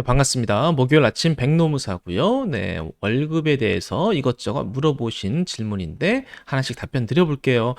네, 반갑습니다. 목요일 아침 백노무사고요. 네, 월급에 대해서 이것저것 물어보신 질문인데 하나씩 답변 드려볼게요.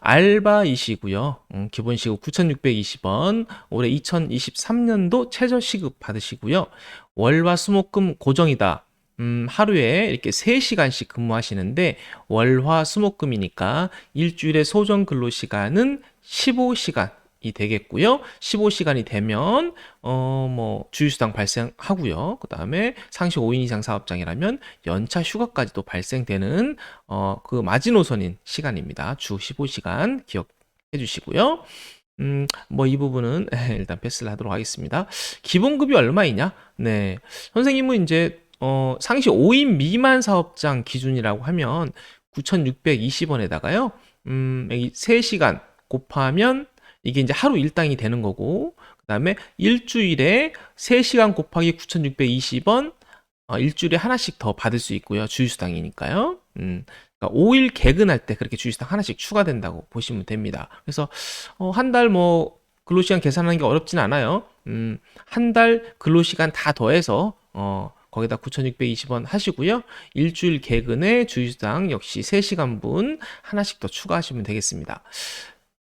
알바이시고요. 음, 기본 시급 9,620원, 올해 2023년도 최저 시급 받으시고요. 월화 수목금 고정이다. 음, 하루에 이렇게 3시간씩 근무하시는데 월화 수목금이니까 일주일에 소정 근로 시간은 15시간. 이 되겠고요. 15시간이 되면 어 뭐 주휴수당 발생하고요. 그다음에 상시 5인 이상 사업장이라면 연차 휴가까지도 발생되는 어 그 마지노선인 시간입니다. 주 15시간 기억해 주시고요. 음, 뭐 이 부분은 일단 패스를 하도록 하겠습니다. 기본급이 얼마이냐? 네. 선생님은 이제 어 상시 5인 미만 사업장 기준이라고 하면 9,620원에다가요. 음, 여기 3시간 곱하면 이게 이제 하루 일당이 되는 거고 그 다음에 일주일에 3시간 곱하기 9,620원 어, 일주일에 하나씩 더 받을 수 있고요. 주휴수당이니까요. 음, 그러니까 5일 개근할 때 그렇게 주휴수당 하나씩 추가된다고 보시면 됩니다. 그래서 어, 한달 뭐 근로시간 계산하는 게 어렵진 않아요. 음, 한 달 근로시간 다 더해서 어, 거기다 9,620원 하시고요. 일주일 개근에 주휴수당 역시 3시간분 하나씩 더 추가하시면 되겠습니다.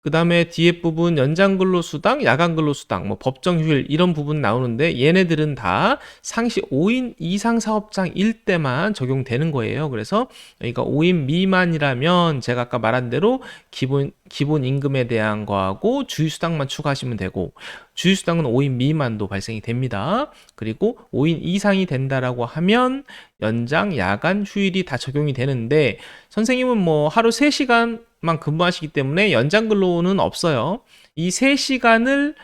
그 다음에 뒤에 부분 연장 근로수당, 야간 근로수당, 뭐 법정 휴일 이런 부분 나오는데 얘네들은 다 상시 5인 이상 사업장일 때만 적용되는 거예요. 그래서 여기가 5인 미만이라면 제가 아까 말한 대로 기본 기본 임금에 대한 거하고 주휴수당만 추가하시면 되고 주휴수당은 5인 미만도 발생이 됩니다. 그리고 5인 이상이 된다라고 하면 연장, 야간, 휴일이 다 적용이 되는데 선생님은 뭐 하루 3시간만 근무하시기 때문에 연장 근로는 없어요. 이 3시간을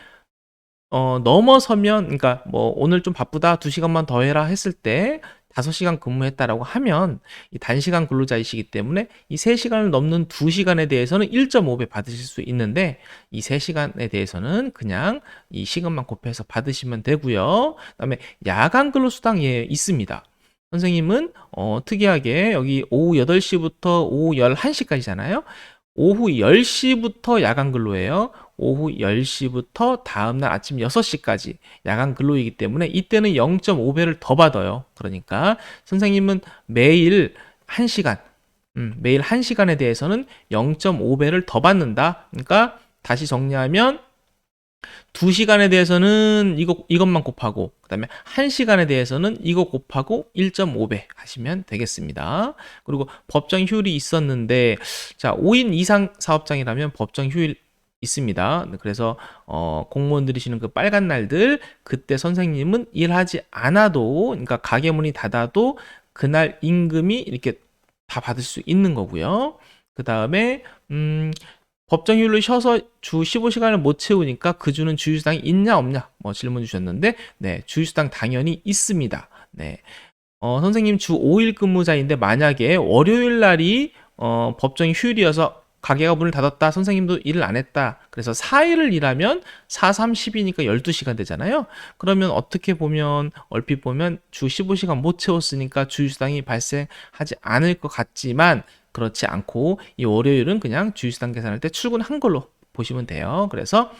어, 넘어서면, 그러니까 뭐 오늘 좀 바쁘다, 2시간만 더 해라 했을 때 5시간 근무했다라고 하면 이 단시간 근로자이시기 때문에 이 3시간을 넘는 2시간에 대해서는 1.5배 받으실 수 있는데 이 3시간에 대해서는 그냥 이 시간만 곱해서 받으시면 되고요. 그다음에 야간 근로 수당 예 있습니다. 선생님은 어, 특이하게 여기 오후 8시부터 오후 11시까지잖아요. 오후 10시부터 야간 근로예요. 오후 10시부터 다음날 아침 6시까지 야간 근로이기 때문에 이때는 0.5배를 더 받아요. 그러니까 선생님은 매일 1시간, 음, 매일 1시간에 대해서는 0.5배를 더 받는다. 그러니까 다시 정리하면 2시간에 대해서는 이거, 이것만 곱하고, 그 다음에 1시간에 대해서는 이거 곱하고 1.5배 하시면 되겠습니다. 그리고 법정 휴일이 있었는데, 자, 5인 이상 사업장이라면 법정 휴일 있습니다. 그래서 어, 공무원들이 쉬는 그 빨간 날들 그때 선생님은 일하지 않아도 그러니까 가게 문이 닫아도 그날 임금이 이렇게 다 받을 수 있는 거고요. 그 다음에 음, 법정휴일로 쉬어서 주 15시간을 못 채우니까 그 주는 주휴수당이 있냐 없냐 뭐 질문 주셨는데 네 주휴수당 당연히 있습니다. 네 어, 선생님 주 5일 근무자인데 만약에 월요일 날이 어, 법정 휴일이어서 가게가 문을 닫았다. 선생님도 일을 안 했다. 그래서 4일을 일하면 4, 3, 10이니까 12시간 되잖아요. 그러면 어떻게 보면 얼핏 보면 주 15시간 못 채웠으니까 주휴수당이 발생하지 않을 것 같지만 그렇지 않고 이 월요일은 그냥 주휴수당 계산할 때 출근한 걸로 보시면 돼요. 그래서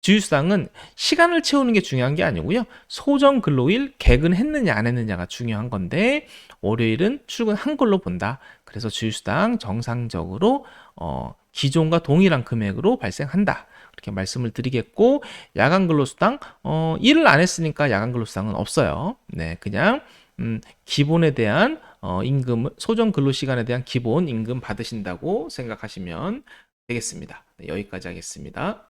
주휴수당은 시간을 채우는 게 중요한 게 아니고요. 소정 근로일 개근했느냐 안 했느냐가 중요한 건데 월요일은 출근한 걸로 본다. 그래서 주휴수당 정상적으로 어, 기존과 동일한 금액으로 발생한다. 그렇게 말씀을 드리겠고 야간 근로수당 어, 일을 안 했으니까 야간 근로수당은 없어요. 네, 그냥 음, 기본에 대한 어, 임금 소정 근로 시간에 대한 기본 임금 받으신다고 생각하시면 되겠습니다. 네, 여기까지 하겠습니다.